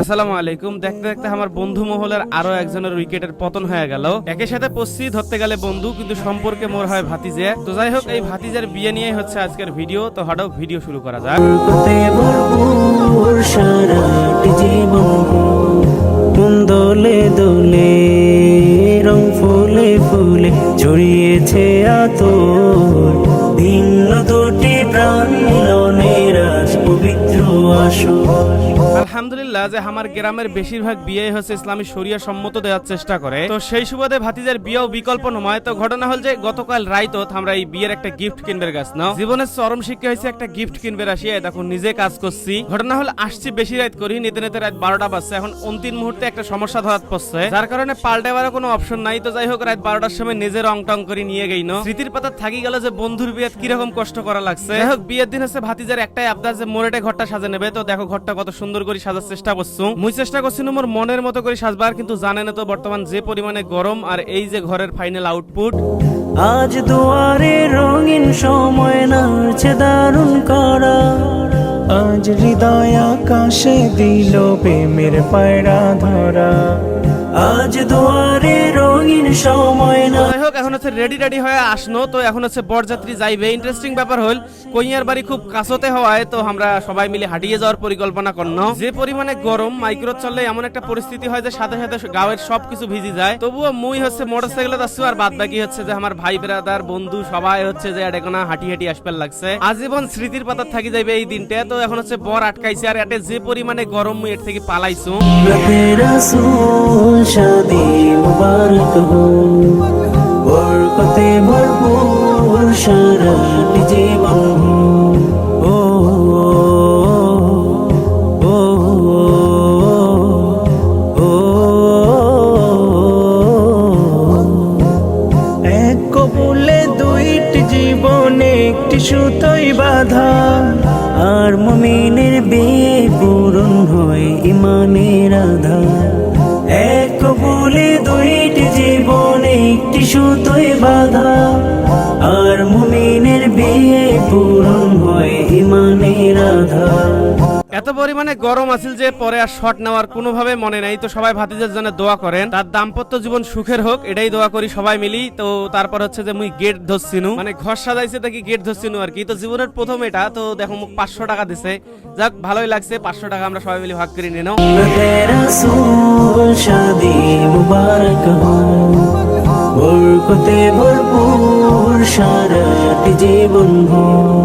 আসসালামু আলাইকুম। দেখতে দেখতে আমার বন্ধু মহলের আরও একজনের উইকেটের পতন হয়ে গেল। একের সাথে পশ্চি ধরতে গেলে বন্ধু কিন্তু সম্পর্কে মোর হয় ভাতিজে। তো যাই হোক এই ভাতিজের বিয়ে নিয়েই হচ্ছে আজকের ভিডিও। তো হঠাৎ ভিডিও শুরু করা যাক। দোলে দোলে রং ফুলে ফুলে ছড়িয়েছে আতর। আসর আলহামদুলিল্লাহ যে আমার গ্রামের বেশিরভাগ বিয়ে হচ্ছে ইসলামী শরিয়া সম্মত দেওয়ার চেষ্টা করে। তো সেই সুবাদে ভাতিজার বিয়েও বিকল্প নয় তো ঘটনা হল যে গতকাল রাইতত আমরা এই বিয়ের একটা গিফট কিনবে গাছ নাও জীবনের চরম শিক্ষা হয়েছে একটা গিফট কিনবে আসি এই দেখো নিজে কাজ করছি। ঘটনা হল আসছি বেশি রাত করি, নিতে নিতে রাত বারোটা বাজছে। এখন অন্তিম মুহূর্তে একটা সমস্যা ধরাত পড়ছে। যার কারণে পাল্টাবার কোনো অপশন নাই। তো যাই হোক, রাত বারোটার সময় নিজে রং টং করে নিয়ে গেই, না? স্মৃতির পাতা থাকি গেল যে বন্ধুর বিয়ে কীরকম কষ্ট করা লাগছে। যাই হোক, বিয়ের দিন হচ্ছে ভাতিজার একটাই আবদার যে মোরেটে ঘরটা সাজে নেবে। তো দেখো ঘরটা কত সুন্দর করে সাজার চেষ্টা করছ? মুই চেষ্টা করছি মোর মনের মতো করে সাজবার, কিন্তু জানে না তো বর্তমান যে পরিমাণে গরম আর এই যে ঘরের ফাইনাল আউটপুট আজ দুয়ারে রঙিন সময় নাচে দারুণ করা। আজ হৃদয় আকাশে দিল প্রেমের পায়রা ধরা। আজ দুয়ারে রঙিন সময় না। যাই হোক এখন হচ্ছে রেডি রেডি হয়ে আসনো। তো এখন হচ্ছে বরযাত্রী যাইবে। ইন্টারেস্টিং ব্যাপার হল কইয়ার বাড়ি খুব কাছতে হওয়ায় তো আমরা সবাই মিলে হাঁটিয়ে যাওয়ার পরিকল্পনা করনো। যে পরিমাণে গরম মাইক্রো চললে এমন একটা পরিস্থিতি হয় যে সাথে সাথে গাঁয়ের সবকিছু ভিজি যায়। তবুও মুই হচ্ছে মোটরসাইকেলে যাচ্ছি আর বাদ বাকি হচ্ছে যে আমার ভাই ব্রাদার বন্ধু সবাই হচ্ছে যে এডেকোনা হাঁটি হাঁটি আসবার লাগছে। আজীবন স্মৃতির পাতা থাকি যাইবে এই দিনটা। তো এখন হচ্ছে বর আটকাইছে আর এটা যে পরিমাণে গরম মুই এর থেকে পালাইছো। শাদি মুবারক হো। বরকতে ভরপুর ও ও। এক কবুলে দুইটি জীবনে, একটি সুতোই বাধা। আর মমিনের বিয়ে বাধা। আর মমিনের বিয়ে পূরণ হয় ইমানের আধার এত পরিমাণে গরম আছিল যে পরে আর শট নেওয়ার কোনোভাবে মনে নাই। তো সবাই ভাতিজার জন্য দোয়া করেন। তার দাম্পত্য জীবন সুখের হোক এটাই দোয়া করি সবাই মিলি। তো তারপর হচ্ছে যে মুই গেট ধরছিনু। মানে ঘর সাজাইছে দেখি গেট ধরছিনু আর কি। তো জীবনের প্রথম এটা তো দেখো মুখ পাঁচশো টাকা দিছে। যাক ভালোই লাগছে পাঁচশো টাকা আমরা সবাই মিলে ভাগ করে নিয়ে বরকতে ভরপুর সারাটি জীবন হো